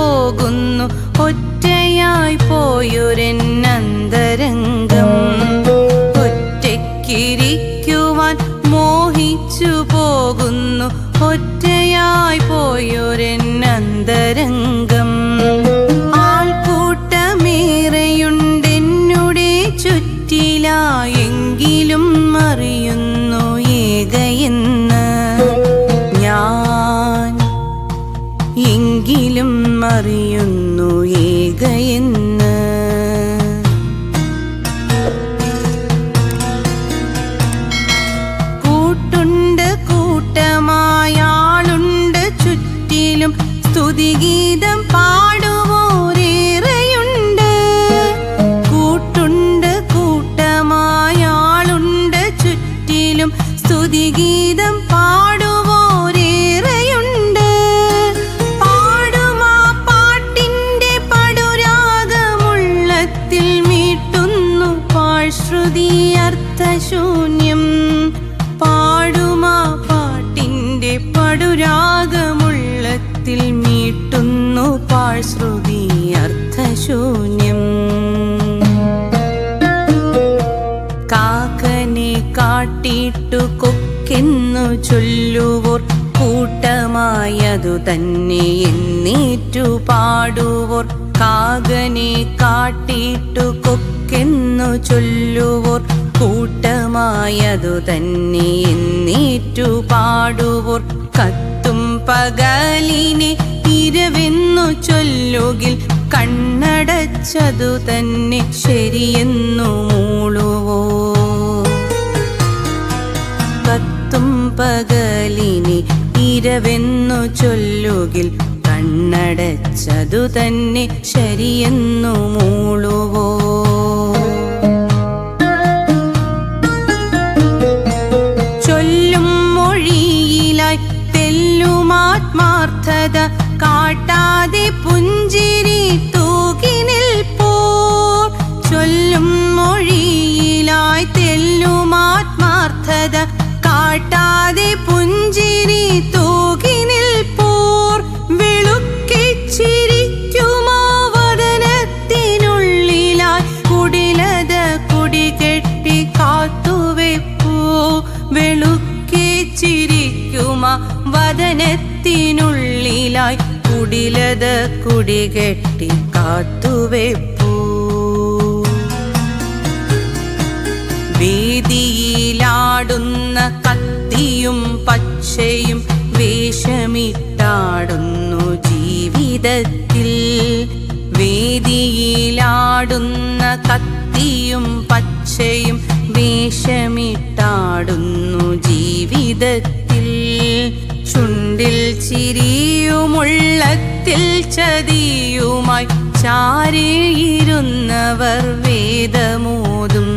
പോകുന്നു. ഒറ്റയായി പോയൊരെന്നന്തരംഗം. ഒറ്റയ്ക്കിരിക്കുവാൻ മോഹിച്ചു പോകുന്നു. ഒറ്റയായി പോയൊരെന്നന്തരംഗം. അറിയുന്നു ഏകയെന്ന് കൂട്ടുണ്ട് കൂട്ടമായാളുണ്ട് ചുറ്റിലും. സ്തുതിഗീതം പാടുവോരേറെയുണ്ട്. കൂട്ടുണ്ട് കൂട്ടമായാളുണ്ട് ചുറ്റിലും. സ്തുതിഗീതം പാടുവോരേറെയുണ്ട് അർത്ഥശൂന്യം പാടുമാ പാട്ടിന്റെ പടുരാഗമുള്ളത്തിൽ മീട്ടുന്നു പാഴ്ശ്രുതി അർത്ഥശൂന്യം കാക്കനെ കാട്ടിട്ടു കൊക്കെന്നു ചൊല്ലുവോർ കൂട്ടമായതു തന്നെ എന്നേറ്റു പാടുവോർ. കാകനെ കാട്ടിട്ടു കൊക്കെന്നു ചൊല്ലുവോർ കൂട്ടമായതു തന്നെ എന്നേറ്റു പാടുവോർ. കത്തും പകലിനെ ഇരവെന്നു ചൊല്ലുകിൽ കണ്ണടച്ചതു തന്നെ ശരിയെന്നു മൂളുവോ. കത്തും പകലിനെ ഇരവെന്നു ചൊല്ലുകിൽ കണ്ണടച്ചതു തന്നെ ശരിയെന്നു മൂളുവോ. തെല്ലുമാത്മാർത്ഥത കാട്ടാതെ പുഞ്ചിരി തൂകി നിൽപ്പോർ ചൊല്ലും മൊഴിയിലായി തെല്ലുമാത്മാർത്ഥത കാട്ടാതെ പുഞ്ചിരി വദനത്തിനുള്ളിലായി കുടിലത് കുടികെട്ടി കാത്തുവെപ്പൂ വേദിയിലാടുന്ന കത്തിയും പച്ചയും വേഷമിട്ടാടുന്നു ജീവിതത്തിൽ. വേദിയിലാടുന്ന കത്തിയും പച്ചയും വേഷമിട്ടാടുന്നു ജീവിതത്തിൽ. ചുണ്ടിൽ ചിരിയുമുള്ളത്തിൽ ചതിയുമായി ചാരിയിരുന്നവർ വേദമോതും.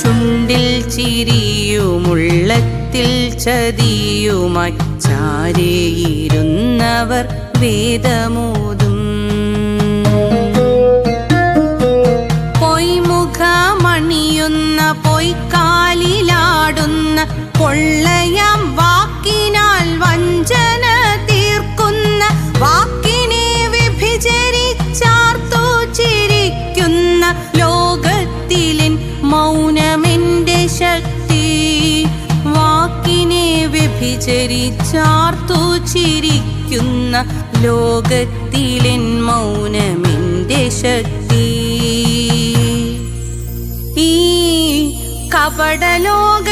ചുണ്ടിൽ ചിരിയുമുള്ളത്തിൽ ചതിയുമായി ചാരിയിരുന്നവർ വേദമോതും. പൊയ്മുഖമണിയുന്ന പൊയ്ക്കാലിലാടുന്ന പൊള്ളയാം വാക്കിനാൽ വഞ്ചന തീർക്കുന്ന. വാക്കിനെ വിഭിചരിച്ചാർത്തു ചിരിക്കുന്ന ലോകത്തിലിൻ മൗനമെന്റെ ശക്തി. വാക്കിനെ വ്യഭിചരിച്ചാർത്തു ചിരിക്കുന്ന ലോകത്തിലിൻ മൗനമെന്റെ ശക്തി. ഈ കപടലോക